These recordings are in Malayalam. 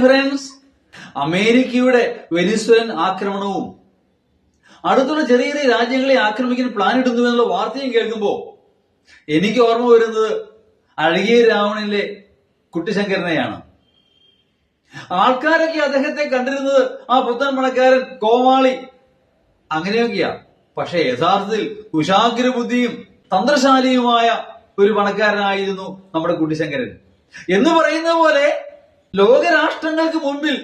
ഫ്രണ്ട്സ് അമേരിക്കയുടെ വെനിസ്വലൻ ആക്രമണവും അടുത്തുള്ള ചെറിയ ചെറിയ രാജ്യങ്ങളെ ആക്രമിക്കാൻ പ്ലാൻ ഇടുന്നു എന്നുള്ള വാർത്തയും കേൾക്കുമ്പോൾ എനിക്ക് ഓർമ്മ വരുന്നത് അഴകിയ രാവണിലെ കുട്ടിശങ്കരനെയാണ്. ആൾക്കാരൊക്കെ അദ്ദേഹത്തെ കണ്ടിരുന്നത് ആ പുത്തൻ പണക്കാരൻ കോമാളി അങ്ങനെയൊക്കെയാ. പക്ഷെ യഥാർത്ഥത്തിൽ കുശാഗ്രബുദ്ധിയും തന്ത്രശാലിയുമായ ഒരു പണക്കാരനായിരുന്നു നമ്മുടെ കുട്ടിശങ്കരൻ. എന്ന് പറയുന്ന പോലെ ലോകരാഷ്ട്രങ്ങൾക്ക് മുമ്പിൽ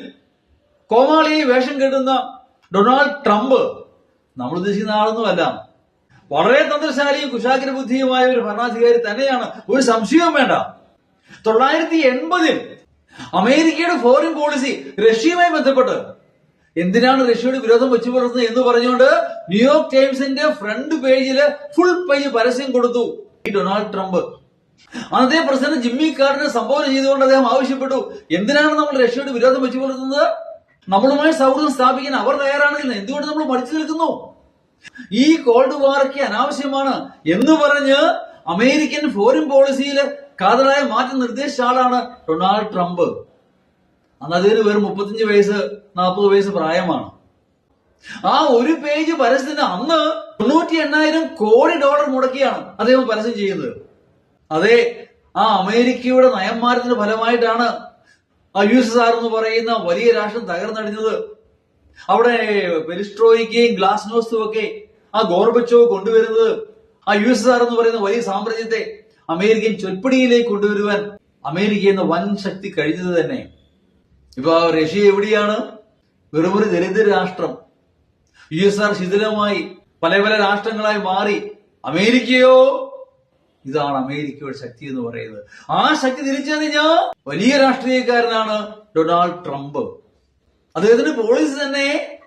കോമാളിയെ വേഷം കെട്ടുന്ന ഡൊണാൾഡ് ട്രംപ് നമ്മൾ ഉദ്ദേശിക്കുന്ന ആളൊന്നുമല്ല വളരെ തന്ത്രശാലിയും കുശാഗ്ര ബുദ്ധിയുമായ ഒരു ഭരണാധികാരി തന്നെയാണ്. ഒരു സംശയവും വേണ്ട. തൊള്ളായിരത്തി എൺപതിൽ അമേരിക്കയുടെ ഫോറിൻ പോളിസി റഷ്യയുമായി ബന്ധപ്പെട്ട് എന്തിനാണ് റഷ്യയുടെ വിരോധം വെച്ചു പുലർത്തുന്നത് എന്ന് പറഞ്ഞുകൊണ്ട് ന്യൂയോർക്ക് ടൈംസിന്റെ ഫ്രണ്ട് പേജിൽ ഫുൾ പേജ് പരസ്യം കൊടുത്തു ഈ ഡൊണാൾഡ് ട്രംപ്. അന്നത്തെ പ്രസിഡന്റ് ജിമ്മി കാർഡിനെ സംബോധന ചെയ്തുകൊണ്ട് അദ്ദേഹം ആവശ്യപ്പെട്ടു. എന്തിനാണ് നമ്മൾ റഷ്യയുടെ വിരോധം വെച്ചു പുലർത്തുന്നത് നമ്മളുമായി സൗഹൃദം സ്ഥാപിക്കാൻ അവർ തയ്യാറാണെങ്കിൽ എന്തുകൊണ്ട് നമ്മൾ മടിച്ചു നിൽക്കുന്നു? ഈ കോൾഡ് വാറൊക്കെ അനാവശ്യമാണ് എന്ന് പറഞ്ഞ് അമേരിക്കൻ ഫോറിൻ പോളിസിയിൽ കാതലായ മാറ്റം നിർദ്ദേശിച്ച ആളാണ് ഡൊണാൾഡ് ട്രംപ്. അന്ന് വെറും മുപ്പത്തിയഞ്ച് വയസ്സ് നാൽപ്പത് വയസ്സ് പ്രായമാണ്. ആ ഒരു പേജ് പരസ്യത്തിന് അന്ന് തൊണ്ണൂറ്റി എണ്ണായിരം കോടി ഡോളർ മുടക്കിയാണ് അദ്ദേഹം പരസ്യം ചെയ്യുന്നത്. അതെ ആ അമേരിക്കയുടെ നയംമാറ്റത്തിന്റെ ഫലമായിട്ടാണ് ആ യു എസ് ആർ എന്ന് പറയുന്ന വലിയ രാഷ്ട്രം തകർന്നടിഞ്ഞത്. അവിടെ പെരിസ്ട്രോയിക്കയും ഗ്ലാസ്നോസ്തും ഒക്കെ ആ ഗോർബച്ചോവ് കൊണ്ടുവരുന്നത്. ആ യു എസ് ആർ എന്ന് പറയുന്ന വലിയ സാമ്രാജ്യത്തെ അമേരിക്കൻ ചൊൽപ്പടിയിലേക്ക് കൊണ്ടുവരുവാൻ അമേരിക്ക എന്ന വൻ ശക്തി കഴിഞ്ഞത് തന്നെ. ഇപ്പൊ റഷ്യ എവിടെയാണ്? വെറും ഒരു ദരിദ്ര രാഷ്ട്രം. യു എസ് ആർ ശിഥിലമായി പല പല രാഷ്ട്രങ്ങളായി മാറി. അമേരിക്കയോ ഇതാണ് അമേരിക്കയുടെ ശക്തി എന്ന് പറയുന്നത്. ആ ശക്തി തിരിച്ചറിഞ്ഞ വലിയ രാഷ്ട്രീയക്കാരനാണ് ഡൊണാൾഡ് ട്രംപ്. അദ്ദേഹത്തിന്റെ പോളിസി തന്നെ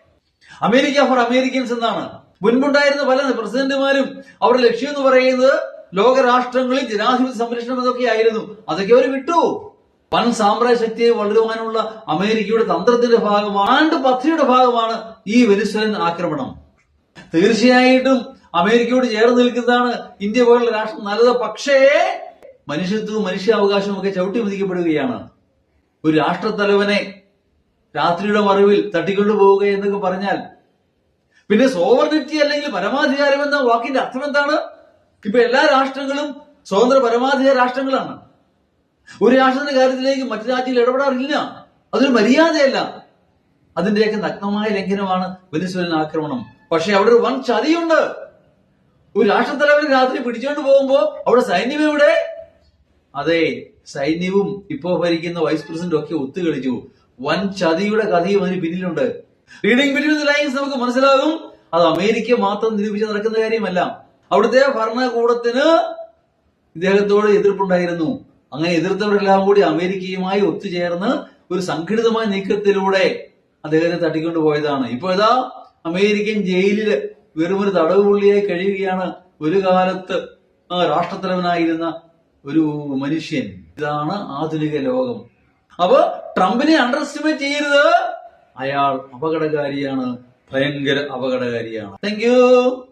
അമേരിക്ക ഫോർ അമേരിക്കൻസ് എന്നാണ്. മുൻപുണ്ടായിരുന്ന പല പ്രസിഡന്റുമാരും അവരുടെ ലക്ഷ്യം എന്ന് പറയുന്നത് ലോകരാഷ്ട്രങ്ങളിൽ ജനാധിപത്യ സംരക്ഷണം എന്നൊക്കെ ആയിരുന്നു. അതൊക്കെ അവർ വിട്ടു. വൻ സാമ്രാജ്യ ശക്തിയെ വളരുവാനുള്ള അമേരിക്കയുടെ തന്ത്രത്തിന്റെ ഭാഗമാണ് പദ്ധതിയുടെ ഭാഗമാണ് ഈ വെനിസ്വലൻ ആക്രമണം. തീർച്ചയായിട്ടും അമേരിക്കയോട് ചേർന്ന് നിൽക്കുന്നതാണ് ഇന്ത്യ പോലുള്ള രാഷ്ട്രം നല്ലത്. പക്ഷേ മനുഷ്യത്വവും മനുഷ്യാവകാശവും ഒക്കെ ചവിട്ടി മതിക്കപ്പെടുകയാണ്. ഒരു രാഷ്ട്രത്തലവനെ രാത്രിയുടെ മറിവിൽ തട്ടിക്കൊണ്ടു പോവുക എന്നൊക്കെ പറഞ്ഞാൽ പിന്നെ സോവർണിറ്റി അല്ലെങ്കിൽ പരമാധികാരം എന്ന വാക്കിന്റെ അർത്ഥം എന്താണ്? ഇപ്പൊ എല്ലാ രാഷ്ട്രങ്ങളും സ്വതന്ത്ര പരമാധികാര രാഷ്ട്രങ്ങളാണ്. ഒരു രാഷ്ട്രത്തിന്റെ കാര്യത്തിലേക്ക് മറ്റു രാജ്യങ്ങൾ ഇടപെടാറില്ല. അതൊരു മര്യാദയല്ല. അതിന്റെയൊക്കെ നഗ്നമായ ലംഘനമാണ് വെനിസ്വലൻ ആക്രമണം. പക്ഷെ അവിടെ ഒരു വൻ ചതിയുണ്ട് ഒരു രാഷ്ട്രത്തലവൻ രാത്രി പിടിച്ചുകൊണ്ട് പോകുമ്പോ അവിടെ സൈന്യം എവിടെ? അതെ സൈന്യവും ഇപ്പോ ഭരിക്കുന്ന വൈസ് പ്രസിഡന്റും ഒക്കെ ഒത്തുകളിച്ചു വൻ ചതിയുടെ കഥയും അതിന് പിന്നിലുണ്ട്. റീഡിംഗ് ബിറ്റ്വീൻ ലൈൻസ് നമുക്ക് മനസ്സിലാകും. അത് അമേരിക്ക മാത്രം നിരൂപിച്ച് നടക്കുന്ന കാര്യമല്ല. അവിടുത്തെ ഭരണകൂടത്തിന് ഇദ്ദേഹത്തോട് എതിർപ്പുണ്ടായിരുന്നു. അങ്ങനെ എതിർത്തവരെല്ലാം കൂടി അമേരിക്കയുമായി ഒത്തുചേർന്ന് ഒരു സംഘടിതമായ നീക്കത്തിലൂടെ അദ്ദേഹത്തെ തട്ടിക്കൊണ്ടു പോയതാണ് ഇപ്പൊ ഇതാ അമേരിക്കൻ ജയിലിൽ വെറുമൊരു തടവ് പുള്ളിയായി കഴിയുകയാണ് ഒരു കാലത്ത് രാഷ്ട്രത്തലവനായിരുന്ന ഒരു മനുഷ്യൻ. ഇതാണ് ആധുനിക ലോകം. അപ്പൊ ട്രംപിനെ അണ്ടർ എസ്റ്റിമേറ്റ് ചെയ്യരുത്. അയാൾ അപകടകാരിയാണ്. ഭയങ്കര അപകടകാരിയാണ്. താങ്ക്